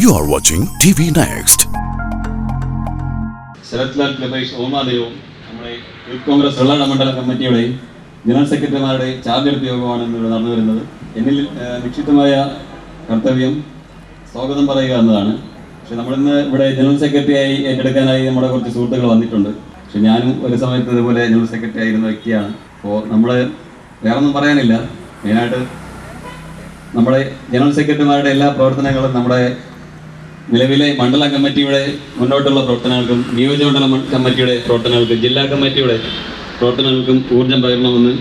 You are watching TV Next. Next Congress Vellarada മണ്ഡല കമ്മിറ്റിയുടെയും general സെക്രട്ടറിമാരുടെ charge എടുത്ത യോഗമാണ് ഇന്നിവിടെ നടന്നു വരുന്നത്. എന്നിൽ നിക്ഷിപ്തമായ കർത്തവ്യം സ്വാഗതം പറയുക എന്നതാണ്. പക്ഷെ നമ്മളിന്ന് ഇവിടെ ജനറൽ സെക്രട്ടറിയായി ഏറ്റെടുക്കാനായി നമ്മുടെ കുറച്ച് സുഹൃത്തുക്കൾ വന്നിട്ടുണ്ട്. പക്ഷെ ഞാനും ഒരു സമയത്ത് ഇതുപോലെ ജനറൽ സെക്രട്ടറി ആയിരുന്ന വ്യക്തിയാണ് അപ്പോൾ നമ്മൾ വേറെ ഒന്നും പറയാനില്ല. മെയിനായിട്ട് നമ്മുടെ ജനറൽ സെക്രട്ടറിമാരുടെ എല്ലാ പ്രവർത്തനങ്ങളും നമ്മുടെ നിലവിലെ മണ്ഡല കമ്മിറ്റിയുടെ മുന്നോട്ടുള്ള പ്രവർത്തനങ്ങൾക്കും നിയോജകമണ്ഡല കമ്മിറ്റിയുടെ പ്രവർത്തനങ്ങൾക്കും ജില്ലാ കമ്മിറ്റിയുടെ പ്രവർത്തനങ്ങൾക്കും ഊർജം പകരണമെന്ന്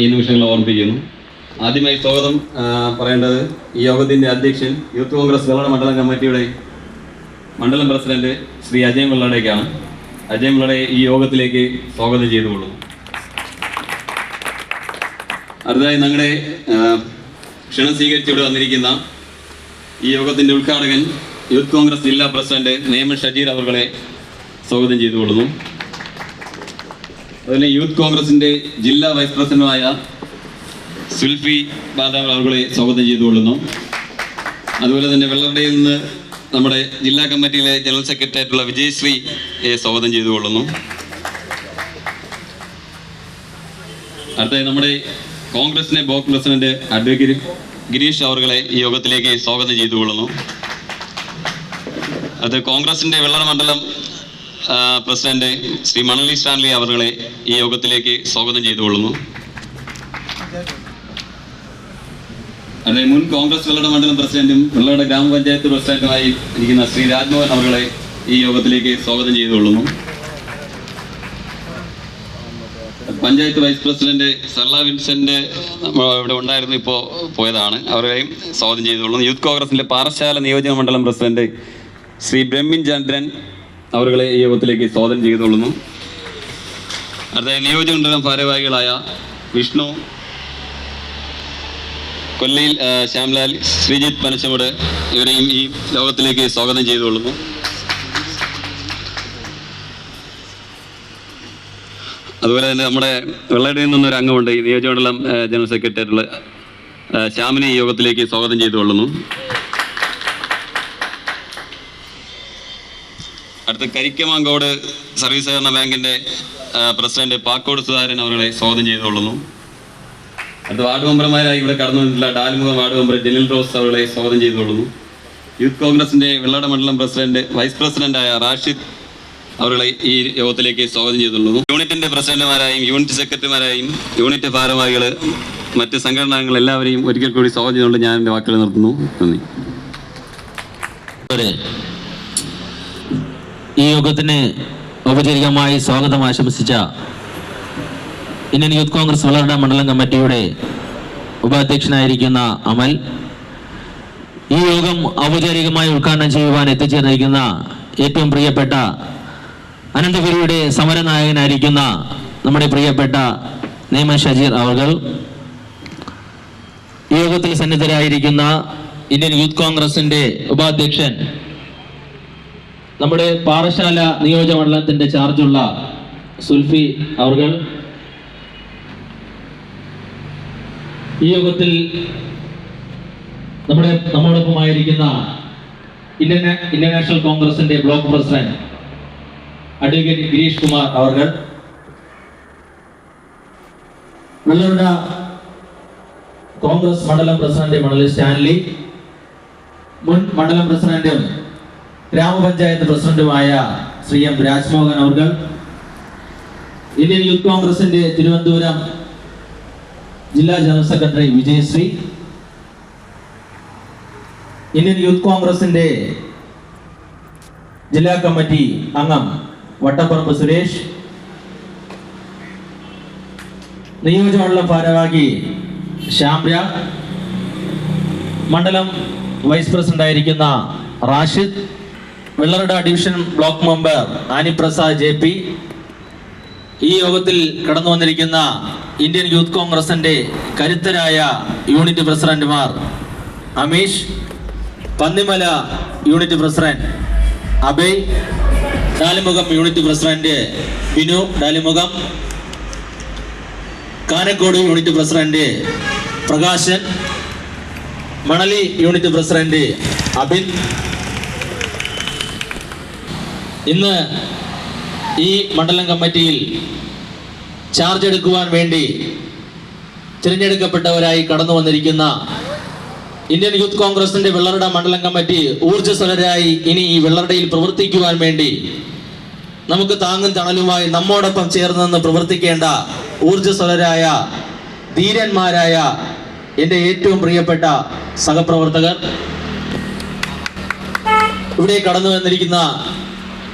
ഈ നിമിഷങ്ങൾ ഓർമ്മിപ്പിക്കുന്നു. ആദ്യമായി സ്വാഗതം പറയേണ്ടത് ഈ യോഗത്തിന്റെ അധ്യക്ഷൻ യൂത്ത് കോൺഗ്രസ് വെള്ളട മണ്ഡലം കമ്മിറ്റിയുടെ മണ്ഡലം പ്രസിഡന്റ് ശ്രീ അജയ് വെള്ളടേക്കാണ് അജയ് വെള്ളടയെ ഈ യോഗത്തിലേക്ക് സ്വാഗതം ചെയ്തുകൊള്ളുന്നു. അടുത്തതായി ഞങ്ങളുടെ ക്ഷണം സ്വീകരിച്ചിവിടെ വന്നിരിക്കുന്ന ഈ യോഗത്തിന്റെ ഉദ്ഘാടകൻ യൂത്ത് കോൺഗ്രസ് ജില്ലാ പ്രസിഡന്റ് നേമ ഷജീർ അവർകളെ സ്വാഗതം ചെയ്തുകൊള്ളുന്നു. അതുപോലെ യൂത്ത് കോൺഗ്രസിന്റെ ജില്ലാ വൈസ് പ്രസിഡന്റുമായ സുൽഫി ബാദാം അവർകളെ സ്വാഗതം ചെയ്തുകൊള്ളുന്നു. അതുപോലെ തന്നെ വെള്ളറടയിൽ നിന്ന് നമ്മുടെ ജില്ലാ കമ്മിറ്റിയിലെ ജനറൽ സെക്രട്ടറിയായിട്ടുള്ള വിജയശ്രീയെ സ്വാഗതം ചെയ്തുകൊള്ളുന്നു. അടുത്ത നമ്മുടെ കോൺഗ്രസിന്റെ ബ്ലോക്ക് പ്രസിഡന്റ് അഡ്വക്കേറ്റ് ഗിരീഷ് അവർകളെ ഈ യോഗത്തിലേക്ക് സ്വാഗതം ചെയ്തുകൊള്ളുന്നു. അത് കോൺഗ്രസിന്റെ വെള്ളറ മണ്ഡലം പ്രസിഡന്റ് ശ്രീ മണലി സ്റ്റാൻലി അവറുകളെ ഈ യോഗത്തിലേക്ക് സ്വാഗതം ചെയ്തുകൊള്ളുന്നു. അതെ മുൻ കോൺഗ്രസ് വെള്ളട മണ്ഡലം പ്രസിഡന്റും വെള്ളട ഗ്രാമപഞ്ചായത്ത് പ്രസിഡന്റുമായി ഇരിക്കുന്ന ശ്രീ രാജ്മോഹൻ അവറുകളെ ഈ യോഗത്തിലേക്ക് സ്വാഗതം ചെയ്തുകൊള്ളുന്നു. പഞ്ചായത്ത് വൈസ് പ്രസിഡന്റ് സർല വിൻസെന്റ് ഇവിടെ ഉണ്ടായിരുന്നു ഇപ്പോൾ പോയതാണ്. അവരെയും സ്വാഗതം ചെയ്തുകൊള്ളുന്നു. യൂത്ത് കോൺഗ്രസിന്റെ പാറശാല നിയോജക മണ്ഡലം പ്രസിഡന്റ് ശ്രീ ബ്രഹ്മിൻ ചന്ദ്രൻ അവരുടെ ഈ യോഗത്തിലേക്ക് സ്വാഗതം ചെയ്തുകൊള്ളുന്നു അടുത്ത നിയോജകമണ്ഡലം ഭാരവാഹികളായ വിഷ്ണു കൊല്ലയിൽ ശ്യാംലാൽ ശ്രീജിത്ത് പനച്ചമുട് ഇവരെയും ഈ ലോകത്തിലേക്ക് സ്വാഗതം ചെയ്തുകൊള്ളുന്നു. അതുപോലെ തന്നെ നമ്മുടെ വെള്ളയുടെ നിന്നൊരു അംഗമുണ്ട് ഈ നിയോജകമണ്ഡലം ജനറൽ സെക്രട്ടറിയുടെ ശ്യാമിനെ യോഗത്തിലേക്ക് സ്വാഗതം ചെയ്തുകൊള്ളുന്നു. അടുത്ത കരിക്കമാങ്കോട് സർവീസ് സഹകരണ ബാങ്കിന്റെ പ്രസിഡന്റ് പാക്കോട് സുധാകരൻ അവരെ സ്വാഗതം ചെയ്തുകൊള്ളുന്നു. അടുത്ത വാർഡ് മെമ്പർമാരായി ഇവിടെ കടന്നു വന്നിട്ടുള്ള Dalmukham ward member Janil rose അവരെ സ്വാഗതം ചെയ്തുകൊള്ളുന്നു. യൂത്ത് കോൺഗ്രസിന്റെ വെള്ളട മണ്ഡലം പ്രസിഡന്റ് വൈസ് പ്രസിഡന്റായ റാഷിദ് അവരെ ഈ യോഗത്തിലേക്ക് സ്വാഗതം ചെയ്തുള്ളൂ യൂണിറ്റിന്റെ പ്രസിഡന്റുമാരായും യൂണിറ്റ് സെക്രട്ടറിമാരായും യൂണിറ്റ് ഭാരവാഹികൾ മറ്റ് സംഘടനകൾ എല്ലാവരെയും ഒരിക്കൽ കൂടി സ്വാഗതം ചെയ്തുകൊണ്ട് ഞാൻ എന്റെ വാക്കുകൾ നിർത്തുന്നു. നന്ദി. ഈ യോഗത്തിന് ഔപചാരികമായി സ്വാഗതം ആശംസിച്ച ഇന്ത്യൻ യൂത്ത് കോൺഗ്രസ് വളർന്ന മണ്ഡലം കമ്മിറ്റിയുടെ ഉപാധ്യക്ഷനായിരിക്കുന്ന അമൽ ഈ യോഗം ഔപചാരികമായി ഉദ്ഘാടനം ചെയ്യുവാൻ എത്തിച്ചേർന്നിരിക്കുന്ന ഏറ്റവും പ്രിയപ്പെട്ട അനന്തപുരിയുടെ സമരനായകനായിരിക്കുന്ന നമ്മുടെ പ്രിയപ്പെട്ട നേമൻ ഷജീർ അവർ യോഗത്തിൽ സന്നിധരായിരിക്കുന്ന ഇന്ത്യൻ യൂത്ത് കോൺഗ്രസിന്റെ ഉപാധ്യക്ഷൻ നമ്മുടെ പാറശാല നിയോജകമണ്ഡലത്തിന്റെ ചാർജുള്ള സുൽഫി അവർ ഈ യോഗത്തിൽ നമ്മുടെ നമ്മോടൊപ്പമായിരിക്കുന്ന ഇന്ത്യൻ ഇന്ത്യൻ നാഷണൽ കോൺഗ്രസിന്റെ block president advocate Girish Kumar അവർ വെള്ളറുട കോൺഗ്രസ് മണ്ഡലം പ്രസിഡന്റ് മണലി സ്റ്റാൻലി മുൻ മണ്ഡലം പ്രസിഡന്റും ഗ്രാമപഞ്ചായത്ത് പ്രസിഡന്റുമായ ശ്രീ എം രാജ്മോഹൻ അവർ ഇന്ത്യൻ യൂത്ത് കോൺഗ്രസിന്റെ തിരുവനന്തപുരം ജില്ലാ general secretary Vijayasree Indian youth കോൺഗ്രസിന്റെ ജില്ലാ കമ്മിറ്റി അംഗം വട്ടപ്പറമ്പ് സുരേഷ് നിയോജകമണ്ഡലം ഭാരവാഹി ശ്യാംര മണ്ഡലം വൈസ് പ്രസിഡന്റ് ആയിരിക്കുന്ന Rashid Vellarada division block member Aniprasad J P. ഈ യോഗത്തിൽ കടന്നു വന്നിരിക്കുന്ന ഇന്ത്യൻ യൂത്ത് കോൺഗ്രസിന്റെ കരുത്തരായ യൂണിറ്റ് പ്രസിഡന്റുമാർ Ameesh Pannimala unit president Abhay Dalimukham unit president Binu Dalimukham Kanakkod unit president Prakashan Manali unit president Abin ഇന്ന് ഈ മണ്ഡലം കമ്മിറ്റിയിൽ ചാർജ് എടുക്കുവാൻ വേണ്ടി തിരഞ്ഞെടുക്കപ്പെട്ടവരായി കടന്നു വന്നിരിക്കുന്ന ഇന്ത്യൻ യൂത്ത് കോൺഗ്രസിന്റെ വെള്ളറട മണ്ഡലം കമ്മിറ്റി ഊർജസ്വലരായി ഇനി ഈ വെള്ളറടയിൽ പ്രവർത്തിക്കുവാൻ വേണ്ടി നമുക്ക് താങ്ങും തണലുമായി നമ്മോടൊപ്പം ചേർന്ന് നിന്ന് പ്രവർത്തിക്കേണ്ട ഊർജസ്വലരായ ധീരന്മാരായ എന്റെ ഏറ്റവും പ്രിയപ്പെട്ട സഹപ്രവർത്തകർ. ഇവിടെ കടന്നു വന്നിരിക്കുന്ന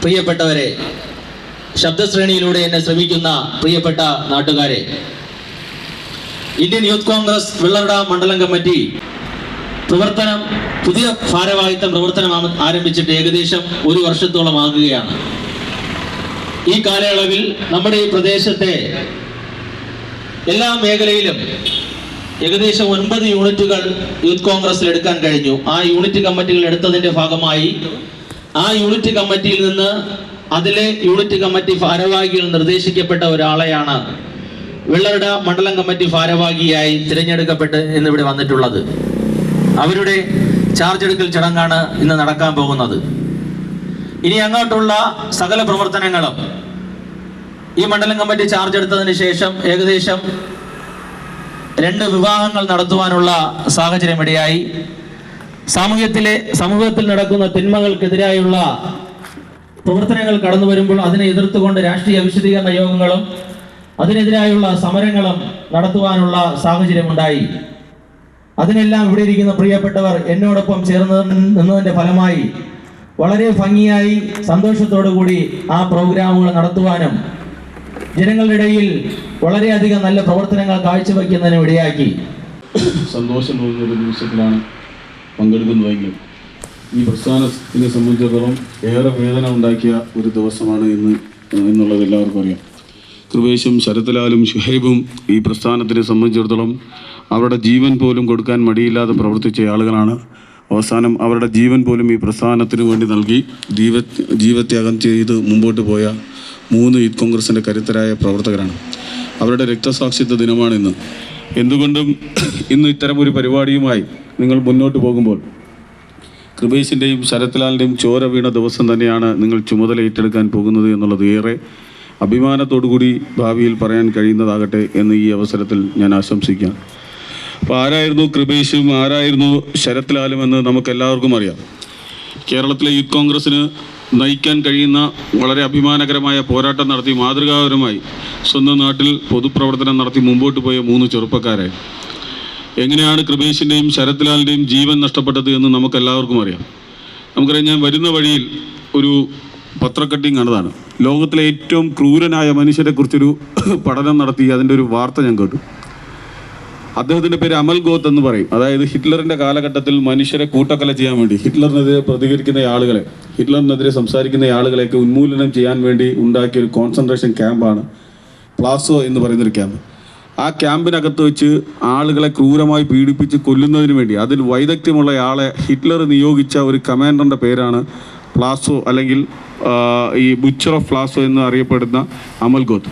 പ്രിയപ്പെട്ടവരെ ശബ്ദശ്രേണിയിലൂടെ എന്നെ ശ്രമിക്കുന്ന പ്രിയപ്പെട്ട നാട്ടുകാരെ ഇന്ത്യൻ യൂത്ത് കോൺഗ്രസ് വെള്ളറട മണ്ഡലം കമ്മിറ്റി പ്രവർത്തനം പുതിയ ഭാരവാഹിത്വം പ്രവർത്തനം ആരംഭിച്ചിട്ട് ഏകദേശം ഒരു വർഷത്തോളം ആകുകയാണ്. ഈ കാലയളവിൽ നമ്മുടെ ഈ പ്രദേശത്തെ എല്ലാ മേഖലയിലും ഏകദേശം ഒൻപത് യൂണിറ്റുകൾ യൂത്ത് കോൺഗ്രസിൽ എടുക്കാൻ കഴിഞ്ഞു. ആ യൂണിറ്റ് കമ്മിറ്റികൾ എടുത്തതിന്റെ ഭാഗമായി ആ യൂണിറ്റ് കമ്മിറ്റിയിൽ നിന്ന് അതിലെ യൂണിറ്റ് കമ്മിറ്റി ഭാരവാഹികൾ നിർദ്ദേശിക്കപ്പെട്ട ഒരാളെയാണ് വെള്ളറട മണ്ഡലം കമ്മിറ്റി ഭാരവാഹിയായി തിരഞ്ഞെടുക്കപ്പെട്ട് ഇന്നിവിടെ വന്നിട്ടുള്ളത്. അവരുടെ ചാർജ് എടുക്കൽ ചടങ്ങാണ് ഇന്ന് നടക്കാൻ പോകുന്നത്. ഇനി അങ്ങോട്ടുള്ള സകല പ്രവർത്തനങ്ങളും ഈ മണ്ഡലം കമ്മിറ്റി ചാർജ് എടുത്തതിന് ശേഷം ഏകദേശം രണ്ട് വിവാഹങ്ങൾ നടത്തുവാനുള്ള സാഹചര്യം ഇടയായി. സാമൂഹ്യത്തിലെ സമൂഹത്തിൽ നടക്കുന്ന തിന്മകൾക്കെതിരായുള്ള പ്രവർത്തനങ്ങൾ കടന്നു വരുമ്പോൾ അതിനെ എതിർത്തുകൊണ്ട് രാഷ്ട്രീയ വിശദീകരണ യോഗങ്ങളും അതിനെതിരായുള്ള സമരങ്ങളും നടത്തുവാനുള്ള സാഹചര്യമുണ്ടായി. അതിനെല്ലാം ഇവിടെ ഇരിക്കുന്ന പ്രിയപ്പെട്ടവർ എന്നോടൊപ്പം ചേർന്ന് നിന്നതിന്റെ ഫലമായി വളരെ ഭംഗിയായി കൂടി ആ പ്രോഗ്രാമുകൾ നടത്തുവാനും ജനങ്ങളുടെ ഇടയിൽ വളരെയധികം നല്ല പ്രവർത്തനങ്ങൾ കാഴ്ചവെക്കുന്നതിനും ഇടയാക്കി. സന്തോഷം തോന്നുന്ന ഒരു നിമിഷത്തിലാണ് പങ്കെടുക്കുന്നതെങ്കിലും ഈ പ്രസ്ഥാനത്തിനെ സംബന്ധിച്ചിടത്തോളം ഏറെ വേദന ഉണ്ടാക്കിയ ഒരു ദിവസമാണ് ഇന്ന് എന്നുള്ളത് എല്ലാവർക്കും അറിയാം. കൃപേശും ശരത്ലാലും ഷുഹൈബും ഈ പ്രസ്ഥാനത്തിനെ സംബന്ധിച്ചിടത്തോളം അവരുടെ ജീവൻ പോലും കൊടുക്കാൻ മടിയില്ലാതെ പ്രവർത്തിച്ച ആളുകളാണ്. അവസാനം അവരുടെ ജീവൻ പോലും ഈ പ്രസ്ഥാനത്തിന് വേണ്ടി നൽകി ജീവ ജീവത്യാഗം ചെയ്ത് മുമ്പോട്ട് പോയ മൂന്ന് യൂത്ത് കോൺഗ്രസിന്റെ കരുത്തരായ പ്രവർത്തകരാണ്. അവരുടെ രക്തസാക്ഷിത്വ ദിനമാണ് ഇന്ന്. എന്തുകൊണ്ടും ഇന്ന് ഇത്തരം ഒരു പരിപാടിയുമായി നിങ്ങൾ മുന്നോട്ട് പോകുമ്പോൾ കൃപേശിന്റെയും ശരത്ലാലിന്റെയും ചോര വീണ ദിവസം തന്നെയാണ് നിങ്ങൾ ചുമതല ഏറ്റെടുക്കാൻ പോകുന്നത് എന്നുള്ളത് ഏറെ അഭിമാനത്തോടുകൂടി ഭാവിയിൽ പറയാൻ കഴിയുന്നതാകട്ടെ എന്ന് ഈ അവസരത്തിൽ ഞാൻ ആശംസിക്കാം. അപ്പോൾ ആരായിരുന്നു കൃപേഷും ആരായിരുന്നു ശരത്ലാലും എന്ന് നമുക്കെല്ലാവർക്കും അറിയാം. കേരളത്തിലെ യൂത്ത് കോൺഗ്രസ്സിന് നയിക്കാൻ കഴിയുന്ന വളരെ അഭിമാനകരമായ പോരാട്ടം നടത്തി മാതൃകാപരമായി സ്വന്തം നാട്ടിൽ പൊതുപ്രവർത്തനം നടത്തി മുമ്പോട്ട് പോയ മൂന്ന് ചെറുപ്പക്കാരെ. എങ്ങനെയാണ് കൃപേഷിന്റെയും ശരത്ലാലിന്റെയും ജീവൻ നഷ്ടപ്പെട്ടത് എന്ന് നമുക്ക് എല്ലാവർക്കും അറിയാം. നമുക്കറിയാം ഞാൻ വരുന്ന വഴിയിൽ ഒരു പത്രക്കട്ടിങ് കണ്ടതാണ് ലോകത്തിലെ ഏറ്റവും ക്രൂരനായ മനുഷ്യരെക്കുറിച്ചൊരു പഠനം നടത്തി അതിന്റെ ഒരു വാർത്ത ഞാൻ കേട്ടു. അദ്ദേഹത്തിന്റെ പേര് അമൽ ഗോത്ത് എന്ന് പറയും. അതായത് ഹിറ്റ്ലറിന്റെ കാലഘട്ടത്തിൽ മനുഷ്യരെ കൂട്ടക്കൊല ചെയ്യാൻ വേണ്ടി ഹിറ്റ്ലറിനെതിരെ പ്രതികരിക്കുന്ന ആളുകളെ ഹിറ്റ്ലറിനെതിരെ സംസാരിക്കുന്ന ആളുകളെയൊക്കെ ഉന്മൂലനം ചെയ്യാൻ വേണ്ടി ഉണ്ടാക്കിയ ഒരു കോൺസെൻട്രേഷൻ ക്യാമ്പാണ് പ്ലാസോ എന്ന് പറയുന്നൊരു ക്യാമ്പ് ആ ക്യാമ്പിനകത്ത് വെച്ച് ആളുകളെ ക്രൂരമായി പീഡിപ്പിച്ച് കൊല്ലുന്നതിന് വേണ്ടി അതിൽ വൈദഗ്ധ്യമുള്ള ആളെ ഹിറ്റ്ലർ നിയോഗിച്ച ഒരു കമാൻഡറിന്റെ പേരാണ് പ്ലാസോ അല്ലെങ്കിൽ ഈ ബുച്ചർ ഓഫ് പ്ലാസോ എന്ന് അറിയപ്പെടുന്ന അമൽ ഗോത്ത്.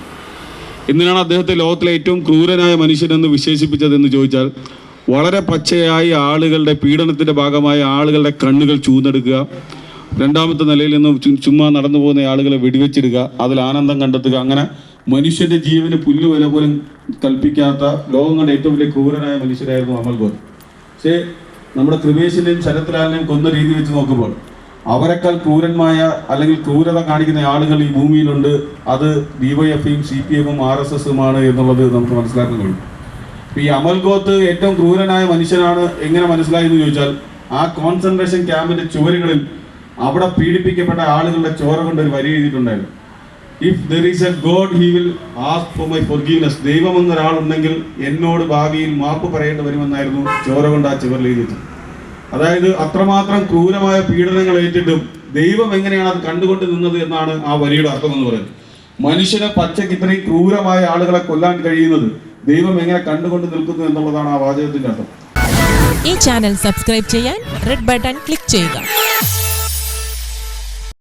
എന്തിനാണ് അദ്ദേഹത്തെ ലോകത്തിലെ ഏറ്റവും ക്രൂരനായ മനുഷ്യനെന്ന് വിശേഷിപ്പിച്ചതെന്ന് ചോദിച്ചാൽ വളരെ പച്ചയായി ആളുകളുടെ പീഡനത്തിന്റെ ഭാഗമായി ആളുകളുടെ കണ്ണുകൾ ചൂന്നെടുക്കുക രണ്ടാമത്തെ നിലയിൽ നിന്ന് ചുമ്മാ നടന്നു പോകുന്ന ആളുകളെ വെടിവെച്ചിടുക അതിൽ ആനന്ദം കണ്ടെത്തുക അങ്ങനെ മനുഷ്യന്റെ ജീവന് പുല്ല് വില പോലും കൽപ്പിക്കാത്ത ലോകം കണ്ട ഏറ്റവും വലിയ ക്രൂരനായ മനുഷ്യരായിരുന്നു അമൽ ഗോൾ പക്ഷേ നമ്മുടെ കൃപേശിനെയും ശരത്ലാലിനെയും കൊന്ന രീതി വെച്ച് നോക്കുമ്പോൾ അവരെക്കാൾ ക്രൂരന്മായ അല്ലെങ്കിൽ ക്രൂരത കാണിക്കുന്ന ആളുകൾ ഈ ഭൂമിയിലുണ്ട്. അത് ഡിവൈഎഫ്ഐയും സി പി എമ്മും ആർ എസ് എസുമാണ് എന്നുള്ളത് നമുക്ക് മനസ്സിലാക്കാൻ കഴിയും. ഈ അമൽഗോത്ത് ഏറ്റവും ക്രൂരനായ മനുഷ്യനാണ് എങ്ങനെ മനസ്സിലായി എന്ന് ചോദിച്ചാൽ ആ കോൺസെൻട്രേഷൻ ക്യാമ്പിന്റെ ചുവരുകളിൽ അവിടെ പീഡിപ്പിക്കപ്പെട്ട ആളുകളുടെ ചോര കൊണ്ട് ഒരു വരി എഴുതിയിട്ടുണ്ടായിരുന്നു. If there is a god he will ask for my forgiveness ദൈവം എന്നൊരാളുണ്ടെങ്കിൽ എന്നോട് ഭാവിയിൽ മാപ്പ് പറയേണ്ടി വരുമെന്നായിരുന്നു ചോര കൊണ്ട് ആ ചുവരിൽ എഴുതി വെച്ചത് അതായത് അത്രമാത്രം ക്രൂരമായ പീഡനങ്ങൾ ഏറ്റിട്ടും ദൈവം എങ്ങനെയാണ് അത് കണ്ടുകൊണ്ട് നിന്നത് എന്നാണ് ആ വരിയുടെ അർത്ഥം എന്ന് പറയുന്നത്. മനുഷ്യനെ പച്ചയ്ക്ക് ഇത്രയും ക്രൂരമായ ആളുകളെ കൊല്ലാൻ കഴിയുന്നത് ദൈവം എങ്ങനെ കണ്ടുകൊണ്ട് നിൽക്കുന്നു എന്നുള്ളതാണ് ആ വാചകത്തിന്റെ അർത്ഥം. ഈ ചാനൽ സബ്സ്ക്രൈബ് ചെയ്യാൻ റെഡ് ബട്ടൺ ക്ലിക്ക് ചെയ്യുക.